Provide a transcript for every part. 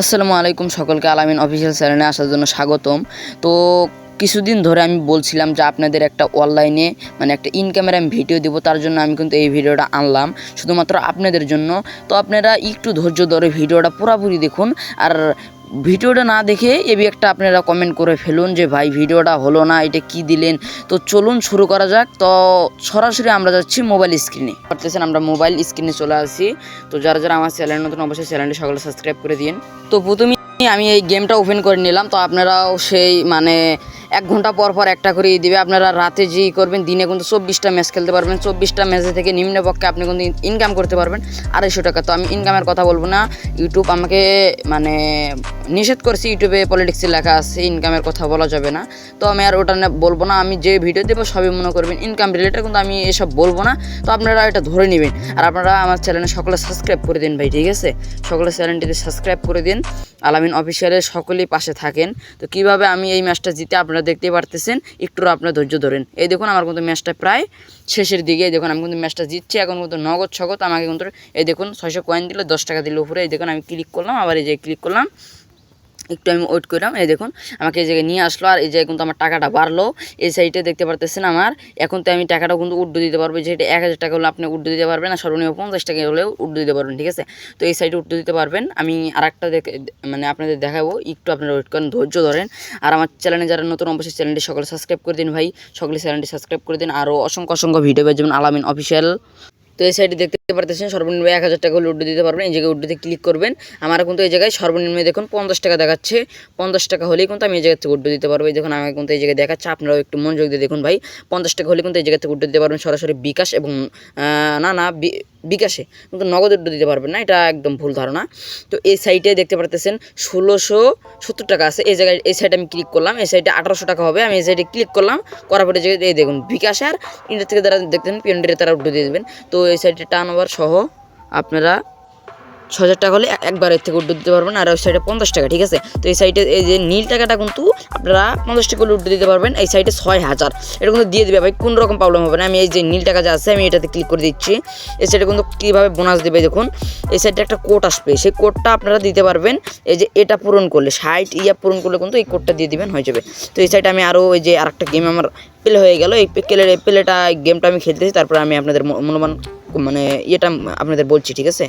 আসসালামু আলাইকুম সকলকে আলামিন অফিসিয়াল চ্যানেলে আসার জন্য স্বাগতম। তো কিছুদিন ধরে আমি বলছিলাম যে আপনাদের একটা অনলাইনে মানে একটা ইনকামের আমি ভিডিও দেবো, তার জন্য আমি কিন্তু এই ভিডিওটা আনলাম শুধুমাত্র আপনাদের জন্য। তো আপনারা একটু ধৈর্য ধরে ভিডিওটা পুরোপুরি দেখুন আর ভিডিওটা না দেখে এবি একটা আপনারা কমেন্ট করে ফেলুন যে, ভাই, ভিডিওটা হলো না, এটা কি দিলেন? তো চলুন শুরু করা যাক। তো সরাসরি আমরা যাচ্ছি মোবাইল স্ক্রিনে করতেছেন আমরা মোবাইল স্ক্রিনে চলে আসি তো যারা যারা আমার চ্যানেল নতুন, অবশ্যই চ্যানেলটি সকলে সাবস্ক্রাইব করে দিন তো প্রথমে আমি এই গেমটা ওপেন করে নিলাম। তো আপনারাও সেই মানে এক ঘণ্টা পর পর একটা করে দিবে। আপনারা রাতে যে করবেন, দিনে কিন্তু চব্বিশটা ম্যাচ খেলতে পারবেন। চব্বিশটা ম্যাচে থেকে নিম্নপক্ষে আপনি কিন্তু ইনকাম করতে পারবেন। আড়াইশো টাকা। তো আমি ইনকামের কথা বলব না। ইউটিউব আমাকে মানে নিষেধ করছি। ইউটিউবে পলিটিক্সে লেখা আছে। ইনকামের কথা বলা যাবে না। তো আমি আর ওটা বলব না। আমি যে ভিডিও দেবো, সবই মনে করবেন। ইনকাম রিলেটেড কিন্তু আমি এসব বলব না। তো আপনারা এটা ধরে নেবেন। আর আপনারা আমার চ্যানেলে সকলে সাবস্ক্রাইব করে দিন ভাই, ঠিক আছে? সকলে চ্যানেলটিতে সাবস্ক্রাইব করে দিন। আলামিন অফিসিয়ালের সকলেই পাশে থাকেন। তো কীভাবে আমি এই ম্যাচটা জিতে আপনারা দেখতে পারতেছেন, একটু আপনার ধৈর্য ধরেন। এই দেখুন, আমার কিন্তু ম্যাচটা প্রায় শেষের দিকে। এই দেখুন, আমি কিন্তু ম্যাচটা জিতছি, এখন কিন্তু নগদ ছগত আমাকে কিন্তু এই দেখুন, ছয়শো কয়েন দিলে, দশ টাকা দিলে উপরে। এই দেখুন, আমি ক্লিক করলাম, আবার এই যে ক্লিক করলাম। একটু আমি ওয়েট করলাম এই দেখুন, আমাকে এই জায়গায় নিয়ে আসলো আর এই জায়গায় কিন্তু আমার টাকাটা বাড়লো। এই সাইডে দেখতে পারতেছেন আমার, এখন তো আমি টাকাটা কিন্তু উড্ডু দিতে পারব। যেটা এক হাজার টাকা হলে আপনি উড্ডু দিতে পারবেন আর সর্বনিম্ন পঞ্চাশ টাকা হলেও উড্ডু দিতে পারবেন, ঠিক আছে? তো এই সাইডে উড্ডু দিতে পারবেন। আমি আর একটা দেখে মানে আপনাদের দেখাবো। একটু আপনারা ওয়েট করেন, ধৈর্য ধরেন। আর আমার চ্যানেলে যারা নতুন, অবশ্যই চ্যানেলটি সকলে সাবস্ক্রাইব করে দিন ভাই। সকলে চ্যানেলটি সাবস্ক্রাইব করে দিন। আরও অসংখ্য অসংখ্য ভিডিও পেয়ে যেমন আলামিন অফিসিয়াল তো এই সাইডে দেখতে পারতেছেন, সর্বনিম্ন এক হাজার টাকা হলে উড্ডু দিতে পারবেন। এই জায়গায় উড্ডুতে ক্লিক করবেন। আমার কিন্তু এই জায়গায় সর্বনিম্ন দেখুন পঞ্চাশ টাকা দেখাচ্ছে। পঞ্চাশ টাকা হলেই কিন্তু আমি এই জায়গা থেকে উড্ডু দিতে পারব। এই দেখুন, আমাকে কিন্তু এই জায়গায় দেখাচ্ছে। আপনারাও একটু মনোযোগ দিয়ে দেখুন ভাই। পঞ্চাশ টাকা হলে কিন্তু এই জায়গা থেকে উড্ডু দিতে পারবেন সরাসরি বিকাশ এবং না না বিকাশে। কিন্তু নগদ উড্ডু দিতে পারবেন না, এটা একদম ভুল ধারণা। তো এই সাইটে দেখতে পারতেছেন ষোলোশো সত্তর টাকা আছে। এই জায়গায়, এই সাইটে আমি ক্লিক করলাম, এই সাইটে আঠারোশো টাকা হবে। আমি এই সাইটে ক্লিক করলাম, করার পরে যে এই দেখুন, বিকাশ আর ইন্ডিয়া থেকে তারা দেখতেন পিএনডিতে তারা উড্ডো দিয়ে দেবেন। তো এই সাইটে টার্ন ওভার সহ আপনারা ছ হাজার টাকা হলে এক- একবার এর থেকে উড্ডু দিতে পারবেন, আর ওই সাইডে পঞ্চাশ টাকা, ঠিক আছে? তো এই সাইডে এই যে নীল টাকাটা কিন্তু আপনারা পঞ্চাশ টাকা হলে উড্ডু দিতে পারবেন, এই সাইডে ছয় হাজার। এটা কিন্তু দিয়ে দেবে ভাই, কোনো রকম প্রবলেম হবে না। আমি এই যে নীল টাকা যা আছে, আমি এটাতে ক্লিক করে দিচ্ছি। এই সাইডে কিন্তু কীভাবে বোনাস দেবে দেখুন। এই সাইডে একটা কোড আসবে, সেই কোডটা আপনারা দিতে পারবেন। এই যে এটা পূরণ করলে, ষাট ইয়া পূরণ করলে কিন্তু এই কোডটা দিয়ে দিবেন, হয়ে যাবে। তো এই সাইডে আমি আরও ওই যে আরেকটা গেম আমার প্লে হয়ে গেল। এই প্লের প্লেটা গেমটা আমি খেলতেছি, তারপরে আমি আপনাদের ম- মনোমান মানে ইয়েটা আপনাদের বলছি, ঠিক আছে?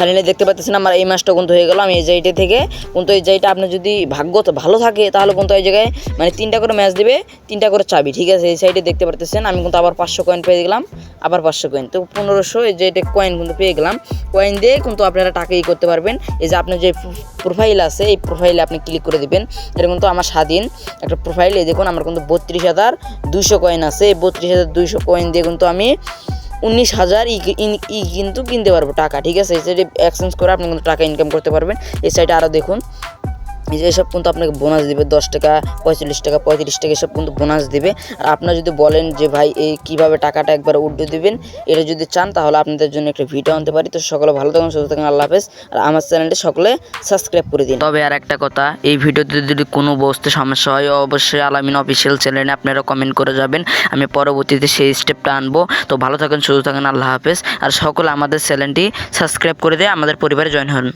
ফাইনালি দেখতে পাচ্ছেন আমার এই মাসটা কিন্তু হয়ে গেল। আমি এই জায়গাটা থেকে কিন্তু এই জায়গাটা আপনার যদি ভাগ্য ভালো থাকে, তাহলে কিন্তু এই জায়গায় মানে তিনটা করে ম্যাচ দেবে, তিনটা করে চাবি, ঠিক আছে? এই সাইডে দেখতে পারতেছেন, আমি কিন্তু আবার পাঁচশো কয়েন পেয়ে গেলাম, আবার পাঁচশো কয়েন তো পনেরোশো এই যে এটা কয়েন কিন্তু পেয়ে গেলাম। কয়েন দিয়ে কিন্তু আপনারা টাকা ই করতে পারবেন। এই যে আপনার যে প্রোফাইল আছে, এই প্রোফাইলে আপনি ক্লিক করে দিবেন। এটা কিন্তু আমার স্বাধীন একটা প্রোফাইল এই দেখুন, আমার কিন্তু বত্রিশ হাজার দুইশো কয়েন আছে। এই বত্রিশ হাজার দুইশো কয়েন দিয়ে কিন্তু আমি উনিশ হাজার ই কিন্তু কিনতে পারব টাকা, ঠিক আছে? এই সাইডে এক্সচেঞ্জ করে আপনি কিন্তু টাকা ইনকাম করতে পারবেন। এই সাইডে আরও দেখুন। এসব কিন্তু আপনাকে বোনাস দিবে, দশ টাকা, পঁয়তাল্লিশ টাকা, পঁয়ত্রিশ টাকা এসব কিন্তু বোনাস দিবে। আর আপনারা যদি বলেন যে ভাই, এই কীভাবে টাকাটা একবার উড্ডু দিবেন, এটা যদি চান তাহলে আপনাদের জন্য একটা ভিডিও আনতে পারি। তো সকলে ভালো থাকুন, সুস্থ থাকুন, আল্লাহ হাফেজ। আর আমার চ্যানেলটি সকলে সাবস্ক্রাইব করে দিন। তবে আর একটা কথা, এই ভিডিওতে যদি কোনো বসতে সমস্যা হয়, অবশ্যই আলামিন অফিসিয়াল চ্যানেলে আপনারা কমেন্ট করে যাবেন। আমি পরবর্তীতে সেই স্টেপটা আনব। তো ভালো থাকুন, সুস্থ থাকুন, আল্লাহ হাফেজ। আর সকলে আমাদের চ্যানেলটি সাবস্ক্রাইব করে দিয়ে আমাদের পরিবারে জয়েন হন।